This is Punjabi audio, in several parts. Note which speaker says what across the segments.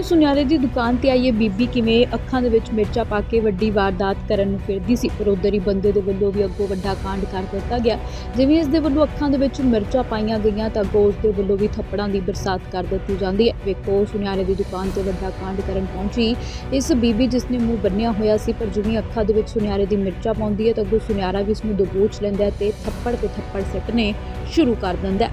Speaker 1: ਉਹ ਸੁਨਿਆਰੇ ਦੀ ਦੁਕਾਨ ਤੇ ਆਈ ਇਹ ਬੀਬੀ ਕਿਵੇਂ ਅੱਖਾਂ ਦੇ ਵਿੱਚ ਮਿਰਚਾਂ ਪਾ ਕੇ ਵੱਡੀ ਵਾਰਦਾਤ ਕਰਨ ਨੂੰ ਫਿਰਦੀ ਸੀ। ਪਰ ਉਧਰ ਹੀ ਬੰਦੇ ਦੇ ਵੱਲੋਂ ਵੀ ਅੱਗੋਂ ਵੱਡਾ ਕਾਂਡ ਕਰ ਦਿੱਤਾ ਗਿਆ। ਜਿਵੇਂ ਇਸ ਦੇ ਵੱਲੋਂ ਅੱਖਾਂ ਦੇ ਵਿੱਚ ਮਿਰਚਾਂ ਪਾਈਆਂ ਗਈਆਂ ਤਾਂ ਅੱਗੋਂ ਉਸ ਦੇ ਵੱਲੋਂ ਵੀ ਥੱਪੜਾਂ ਦੀ ਬਰਸਾਤ ਕਰ ਦਿੱਤੀ ਜਾਂਦੀ ਹੈ। ਵੇਖੋ ਸੁਨਿਆਰੇ ਦੀ ਦੁਕਾਨ ਤੇ ਵੱਡਾ ਕਾਂਡ ਕਰਨ ਪਹੁੰਚੀ। ਇਸ ਬੀਬੀ ਜਿਸ ਨੇ ਮੂੰਹ ਬੰਨਿਆ ਹੋਇਆ ਸੀ, ਪਰ ਜਿਵੇਂ ਅੱਖਾਂ ਦੇ ਵਿੱਚ ਸੁਨਿਆਰੇ ਦੀ ਮਿਰਚਾਂ ਪਾਉਂਦੀ ਹੈ ਤਾਂ ਅੱਗੋਂ ਸੁਨਿਆਰਾ ਵੀ ਇਸ ਨੂੰ ਦਬੋਚ ਲੈਂਦਾ ਹੈ ਤੇ ਥੱਪੜ ਤੇ ਥੱਪੜ ਸਿੱਟਣੇ ਸ਼ੁਰੂ ਕਰ ਦਿੰਦਾ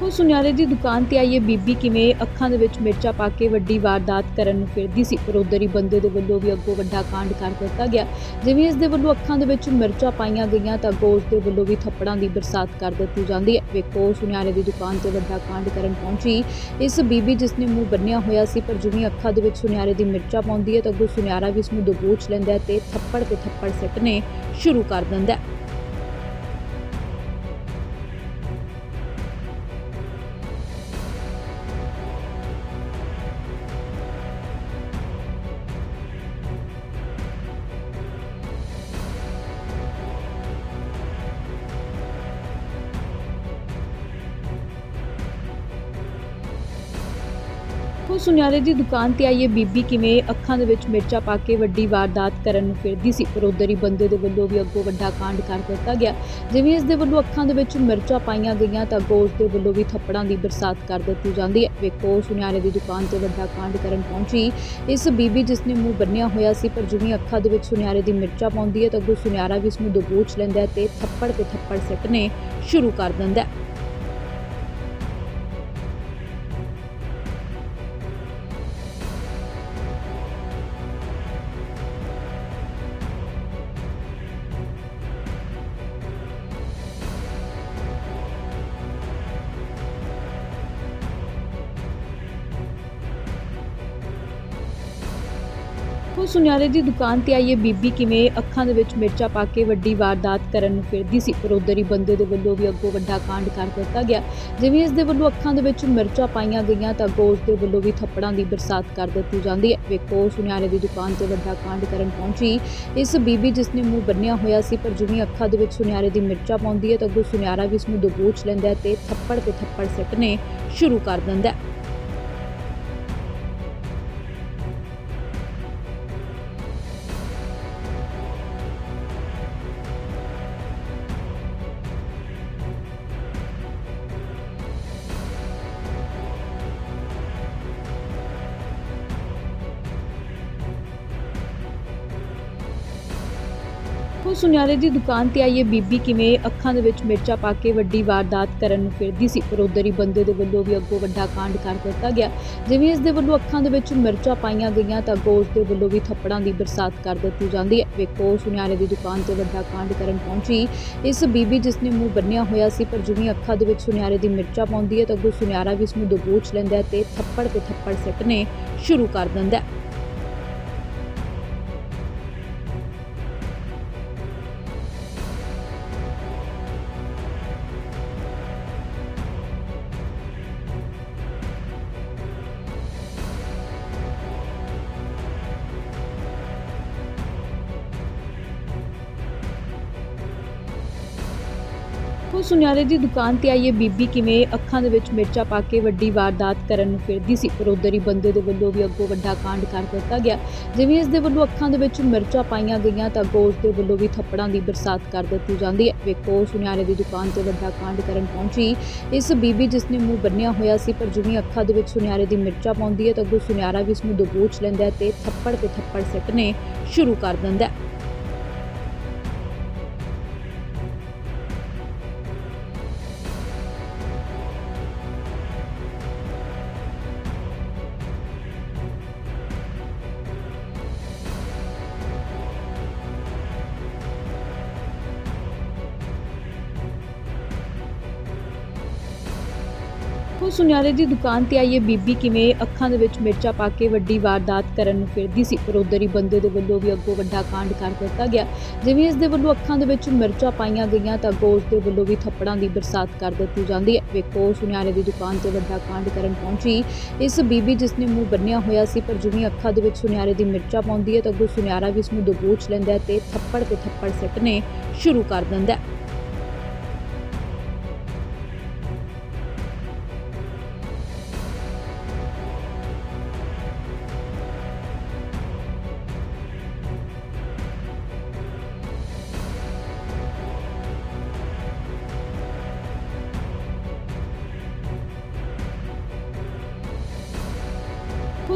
Speaker 1: ਹੈ ਉਹ ਸੁਨਿਆਰੇ ਦੀ ਦੁਕਾਨ ਤੇ ਆਈ ਇਹ ਬੀਬੀ ਕਿਵੇਂ ਅੱਖਾਂ ਦੇ ਵਿੱਚ ਮਿਰਚਾਂ ਪਾ ਕੇ ਵੱਡੀ ਵਾਰਦਾਤ ਕਰਨ ਨੂੰ ਫਿਰਦੀ ਸੀ ਪਰ ਉਧਰ ਹੀ ਬੰਦੇ ਦੇ ਵੱਲੋਂ ਵੀ ਅੱਗੋਂ ਵੱਡਾ ਕਾਂਡ ਕਰ ਦਿੱਤਾ ਗਿਆ। ਜਿਵੇਂ ਇਸ ਦੇ ਵੱਲੋਂ ਅੱਖਾਂ ਦੇ ਵਿੱਚ ਮਿਰਚਾਂ ਪਾਈਆਂ ਗਈਆਂ ਤਾਂ ਅੱਗੋਂ ਉਸ ਦੇ ਵੱਲੋਂ ਵੀ ਥੱਪੜਾਂ ਦੀ ਬਰਸਾਤ ਕਰ ਦਿੱਤੀ ਜਾਂਦੀ ਹੈ। ਵੇਖੋ, ਸੁਨਿਆਰੇ ਦੀ ਦੁਕਾਨ ਤੇ ਵੱਡਾ ਕਾਂਡ ਕਰਨ ਪਹੁੰਚੀ ਇਸ ਬੀਬੀ ਜਿਸ ਨੇ ਮੂੰਹ ਬੰਨਿਆ ਹੋਇਆ ਸੀ, ਪਰ ਜਿਵੇਂ ਅੱਖਾਂ ਦੇ ਵਿੱਚ ਸੁਨਿਆਰੇ ਦੀ ਮਿਰਚਾਂ ਪਾਉਂਦੀ ਹੈ ਤਾਂ ਅੱਗੋਂ ਸੁਨਿਆਰਾ ਵੀ ਇਸ ਨੂੰ ਦਬੋਚ ਲੈਂਦਾ ਹੈ ਤੇ ਥੱਪੜ ਤੇ ਥੱਪੜ ਸਿੱਟਣੇ ਸ਼ੁਰੂ ਕਰ ਦਿੰਦਾ ਹੈ। ਉਹ ਸੁਨਿਆਰੇ ਦੀ ਦੁਕਾਨ ਤੇ ਆਈ ਇਹ ਬੀਬੀ ਕਿਵੇਂ ਅੱਖਾਂ ਦੇ ਵਿੱਚ ਮਿਰਚਾਂ ਪਾ ਕੇ ਵੱਡੀ ਵਾਰਦਾਤ ਕਰਨ ਨੂੰ ਫਿਰਦੀ ਸੀ। ਪਰ ਉਧਰ ਹੀ ਬੰਦੇ ਦੇ ਵੱਲੋਂ ਵੀ ਅੱਗੋਂ ਵੱਡਾ ਕਾਂਡ ਕਰ ਦਿੱਤਾ ਗਿਆ। ਜਿਵੇਂ ਇਸ ਦੇ ਵੱਲੋਂ ਅੱਖਾਂ ਦੇ ਵਿੱਚ ਮਿਰਚਾਂ ਪਾਈਆਂ ਗਈਆਂ, ਤਾਂ ਅੱਗੋਂ ਉਸ ਦੇ ਵੱਲੋਂ ਵੀ ਥੱਪੜਾਂ ਦੀ ਬਰਸਾਤ ਕਰ ਦਿੱਤੀ ਜਾਂਦੀ ਹੈ। ਵੇਖੋ, ਸੁਨਿਆਰੇ ਦੀ ਦੁਕਾਨ ਤੇ ਵੱਡਾ ਕਾਂਡ ਕਰਨ ਪਹੁੰਚੀ ਇਸ ਬੀਬੀ, ਜਿਸ ਨੇ ਮੂੰਹ ਬੰਨਿਆ ਹੋਇਆ ਸੀ, ਪਰ ਜਿਵੇਂ ਅੱਖਾਂ ਦੇ ਵਿੱਚ ਸੁਨਿਆਰੇ ਦੀ ਮਿਰਚਾਂ ਪਾਉਂਦੀ ਹੈ, ਤਾਂ ਅੱਗੋਂ ਸੁਨਿਆਰਾ ਵੀ ਇਸ ਨੂੰ ਦਬੋਚ ਲੈਂਦਾ ਹੈ ਤੇ ਥੱਪੜ ਤੇ ਥੱਪੜ ਸਿੱਟਣੇ ਸ਼ੁਰੂ ਕਰ ਦਿੰਦਾ ਸੁਨਿਆਰੇ ਦੀ ਦੁਕਾਨ ਤੇ ਆਈ ਇਹ ਬੀਬੀ ਕਿਵੇਂ ਅੱਖਾਂ ਦੇ ਵਿੱਚ ਮਿਰਚਾਂ ਪਾ ਕੇ ਵੱਡੀ ਵਾਰਦਾਤ ਕਰਨ ਨੂੰ ਫਿਰਦੀ ਸੀ, ਪਰ ਉਧਰ ਹੀ ਬੰਦੇ ਦੇ ਵੱਲੋਂ ਵੀ ਅੱਗੋਂ ਵੱਡਾ ਕਾਂਡ ਕਰ ਦਿੱਤਾ ਗਿਆ। ਜਿਵੇਂ ਇਸ ਦੇ ਵੱਲੋਂ ਅੱਖਾਂ ਦੇ ਵਿੱਚ ਮਿਰਚਾਂ ਪਾਈਆਂ ਗਈਆਂ ਤਾਂ ਅੱਗੋਂ ਉਸ ਦੇ ਵੱਲੋਂ ਵੀ ਥੱਪੜਾਂ ਦੀ ਬਰਸਾਤ ਕਰ ਦਿੱਤੀ ਜਾਂਦੀ ਹੈ। ਵੇਖੋ, ਸੁਨਿਆਰੇ ਦੀ ਦੁਕਾਨ ਤੇ ਵੱਡਾ ਕਾਂਡ ਕਰਨ ਪਹੁੰਚੀ ਇਸ ਬੀਬੀ ਜਿਸ ਨੇ ਮੂੰਹ ਬੰਨਿਆ ਹੋਇਆ ਸੀ, ਪਰ ਜਿਵੇਂ ਅੱਖਾਂ ਦੇ ਵਿੱਚ ਸੁਨਿਆਰੇ ਦੀ ਮਿਰਚਾਂ ਪਾਉਂਦੀ ਹੈ ਤਾਂ ਅੱਗੋਂ ਸੁਨਿਆਰਾ ਵੀ ਇਸ ਨੂੰ ਦਬੋਚ ਲੈਂਦਾ ਹੈ ਤੇ ਥੱਪੜ ਤੇ ਥੱਪੜ ਸਿੱਟਣੇ ਸ਼ੁਰੂ ਕਰ ਦਿੰਦਾ ਉਹ ਸੁਨਿਆਰੇ ਦੀ ਦੁਕਾਨ ਤੇ ਆਈ ਇਹ ਬੀਬੀ ਕਿਵੇਂ ਅੱਖਾਂ ਦੇ ਵਿੱਚ ਮਿਰਚਾਂ ਪਾ ਕੇ ਵੱਡੀ ਵਾਰਦਾਤ ਕਰਨ ਨੂੰ ਫਿਰਦੀ ਸੀ। ਪਰ ਉਧਰ ਹੀ ਬੰਦੇ ਦੇ ਵੱਲੋਂ ਵੀ ਅੱਗੋਂ ਵੱਡਾ ਕਾਂਡ ਕਰ ਦਿੱਤਾ ਗਿਆ। ਜਿਵੇਂ ਇਸ ਦੇ ਵੱਲੋਂ ਅੱਖਾਂ ਦੇ ਵਿੱਚ ਮਿਰਚਾਂ ਪਾਈਆਂ ਗਈਆਂ ਤਾਂ ਅੱਗੋਂ ਉਸ ਦੇ ਵੱਲੋਂ ਵੀ ਥੱਪੜਾਂ ਦੀ ਬਰਸਾਤ ਕਰ ਦਿੱਤੀ ਜਾਂਦੀ ਹੈ। ਵੇਖੋ ਸੁਨਿਆਰੇ ਦੀ ਦੁਕਾਨ ਤੇ ਵੱਡਾ ਕਾਂਡ ਕਰਨ ਪਹੁੰਚੀ। ਇਸ ਬੀਬੀ ਜਿਸ ਨੇ ਮੂੰਹ ਬੰਨਿਆ ਹੋਇਆ ਸੀ, ਪਰ ਜਿਵੇਂ ਅੱਖਾਂ ਦੇ ਵਿੱਚ ਸੁਨਿਆਰੇ ਦੀ ਮਿਰਚਾਂ ਪਾਉਂਦੀ ਹੈ ਤਾਂ ਅੱਗੋਂ ਸੁਨਿਆਰਾ ਵੀ ਇਸ ਨੂੰ ਦਬੋਚ ਲੈਂਦਾ ਹੈ ਤੇ ਥੱਪੜ ਤੇ ਥੱਪੜ ਸਿੱਟਣੇ ਸ਼ੁਰੂ ਕਰ ਦਿੰਦਾ ਹੈ ਸੁਨਿਆਰੇ ਦੀ ਦੁਕਾਨ ਤੇ ਆਈ ਇਹ ਬੀਬੀ ਕਿਵੇਂ ਅੱਖਾਂ ਦੇ ਵਿੱਚ ਮਿਰਚਾਂ ਪਾ ਕੇ ਵੱਡੀ ਵਾਰਦਾਤ ਕਰਨ ਨੂੰ ਫਿਰਦੀ ਸੀ। ਪਰ ਉਧਰ ਹੀ ਬੰਦੇ ਦੇ ਵੱਲੋਂ ਵੀ ਅੱਗੋਂ ਵੱਡਾ ਕਾਂਡ ਕਰ ਦਿੱਤਾ ਗਿਆ। ਜਿਵੇਂ ਇਸ ਦੇ ਵੱਲੋਂ ਅੱਖਾਂ ਦੇ ਵਿੱਚ ਮਿਰਚਾਂ ਪਾਈਆਂ ਗਈਆਂ ਤਾਂ ਅੱਗੋਂ ਉਸ ਦੇ ਵੱਲੋਂ ਵੀ ਥੱਪੜਾਂ ਦੀ ਬਰਸਾਤ ਕਰ ਦਿੱਤੀ ਜਾਂਦੀ ਹੈ। ਵੇਖੋ ਸੁਨਿਆਰੇ ਦੀ ਦੁਕਾਨ ਤੇ ਵੱਡਾ ਕਾਂਡ ਕਰਨ ਪਹੁੰਚੀ। ਇਸ ਬੀਬੀ ਜਿਸ ਨੇ ਮੂੰਹ ਬੰਨਿਆ ਹੋਇਆ ਸੀ, ਪਰ ਜਿਵੇਂ ਅੱਖਾਂ ਦੇ ਵਿੱਚ ਸੁਨਿਆਰੇ ਦੀ ਮਿਰਚਾਂ ਪਾਉਂਦੀ ਹੈ ਤਾਂ ਅੱਗੋਂ ਸੁਨਿਆਰਾ ਵੀ ਇਸ ਨੂੰ ਦਬੋਚ ਲੈਂਦਾ ਹੈ ਤੇ ਥੱਪੜ ਤੇ ਥੱਪੜ ਸਿੱਟਣੇ ਸ਼ੁਰੂ ਕਰ ਦਿੰਦਾ ਹੈ। ਉਹ ਸੁਨਿਆਰੇ ਦੀ ਦੁਕਾਨ ਤੇ ਆਈ ਇਹ ਬੀਬੀ ਕਿਵੇਂ ਅੱਖਾਂ ਦੇ ਵਿੱਚ ਮਿਰਚਾਂ ਪਾ ਕੇ ਵੱਡੀ ਵਾਰਦਾਤ ਕਰਨ ਨੂੰ ਫਿਰਦੀ ਸੀ ਪਰ ਉੱਧਰ ਹੀ ਬੰਦੇ ਦੇ ਵੱਲੋਂ ਵੀ ਅੱਗੋਂ ਵੱਡਾ ਕਾਂਡ ਕਰ ਦਿੱਤਾ ਗਿਆ। ਜਿਵੇਂ ਇਸ ਦੇ ਵੱਲੋਂ ਅੱਖਾਂ ਦੇ ਵਿੱਚ ਮਿਰਚਾਂ ਪਾਈਆਂ ਗਈਆਂ ਤਾਂ ਅੱਗੋਂ ਉਸ ਦੇ ਵੱਲੋਂ ਵੀ ਥੱਪੜਾਂ ਦੀ ਬਰਸਾਤ ਕਰ ਦਿੱਤੀ ਜਾਂਦੀ ਹੈ। ਵੇਖੋ, ਸੁਨਿਆਰੇ ਦੀ ਦੁਕਾਨ ਤੇ ਵੱਡਾ ਕਾਂਡ ਕਰਨ ਪਹੁੰਚੀ ਇਸ ਬੀਬੀ ਜਿਸ ਨੇ ਮੂੰਹ ਬੰਨਿਆ ਹੋਇਆ ਸੀ, ਪਰ ਜਿਵੇਂ ਅੱਖਾਂ ਦੇ ਵਿੱਚ ਸੁਨਿਆਰੇ ਦੀ ਮਿਰਚਾਂ ਪਾਉਂਦੀ ਹੈ ਤਾਂ ਅੱਗੋਂ ਸੁਨਿਆਰਾ ਵੀ ਇਸ ਨੂੰ ਦਬੋਚ ਲੈਂਦਾ ਹੈ ਤੇ ਥੱਪੜ ਤੇ ਥੱਪੜ ਸਿੱਟਣੇ ਸ਼ੁਰੂ ਕਰ ਦਿੰਦਾ ਹੈ।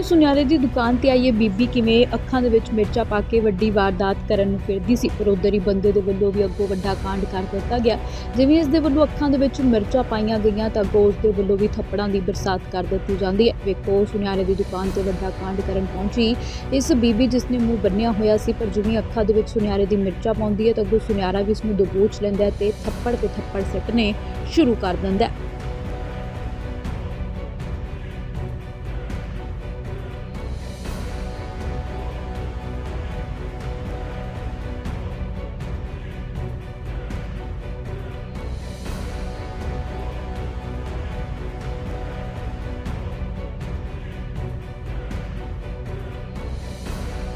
Speaker 1: ਸੁਨਿਆਰੇ ਦੀ ਦੁਕਾਨ ਤੇ ਆਈ ਇਹ ਬੀਬੀ ਕਿਵੇਂ ਅੱਖਾਂ ਦੇ ਵਿੱਚ ਮਿਰਚਾਂ ਪਾ ਕੇ ਵੱਡੀ ਵਾਰਦਾਤ ਕਰਨ ਨੂੰ ਫਿਰਦੀ ਸੀ, ਪਰ ਉੱਧਰ ਹੀ ਬੰਦੇ ਦੇ ਵੱਲੋਂ ਵੀ ਅੱਗੋਂ ਵੱਡਾ ਕਾਂਡ ਕਰ ਦਿੱਤਾ ਗਿਆ। ਜਿਵੇਂ ਇਸ ਦੇ ਵੱਲੋਂ ਅੱਖਾਂ ਦੇ ਵਿੱਚ ਮਿਰਚਾਂ ਪਾਈਆਂ ਗਈਆਂ ਤਾਂ ਅੱਗੋਂ ਉਸ ਦੇ ਵੱਲੋਂ ਵੀ ਥੱਪੜਾਂ ਦੀ ਬਰਸਾਤ ਕਰ ਦਿੱਤੀ ਜਾਂਦੀ ਹੈ। ਵੇਖੋ ਸੁਨਿਆਰੇ ਦੀ ਦੁਕਾਨ ਤੇ ਵੱਡਾ ਕਾਂਡ ਕਰਨ ਪਹੁੰਚੀ। ਇਸ ਬੀਬੀ ਜਿਸ ਨੇ ਮੂੰਹ ਬੰਨਿਆ ਹੋਇਆ ਸੀ, ਪਰ ਜਿਵੇਂ ਅੱਖਾਂ ਦੇ ਵਿੱਚ ਸੁਨਿਆਰੇ ਦੀ ਮਿਰਚਾਂ ਪਾਉਂਦੀ ਹੈ ਤਾਂ ਅੱਗੋਂ ਸੁਨਿਆਰਾ ਵੀ ਇਸ ਨੂੰ ਦਬੋਚ ਲੈਂਦਾ ਹੈ ਤੇ ਥੱਪੜ ਤੇ ਥੱਪੜ ਸਿੱਟਣੇ ਸ਼ੁਰੂ ਕਰ ਦਿੰਦਾ ਹੈ।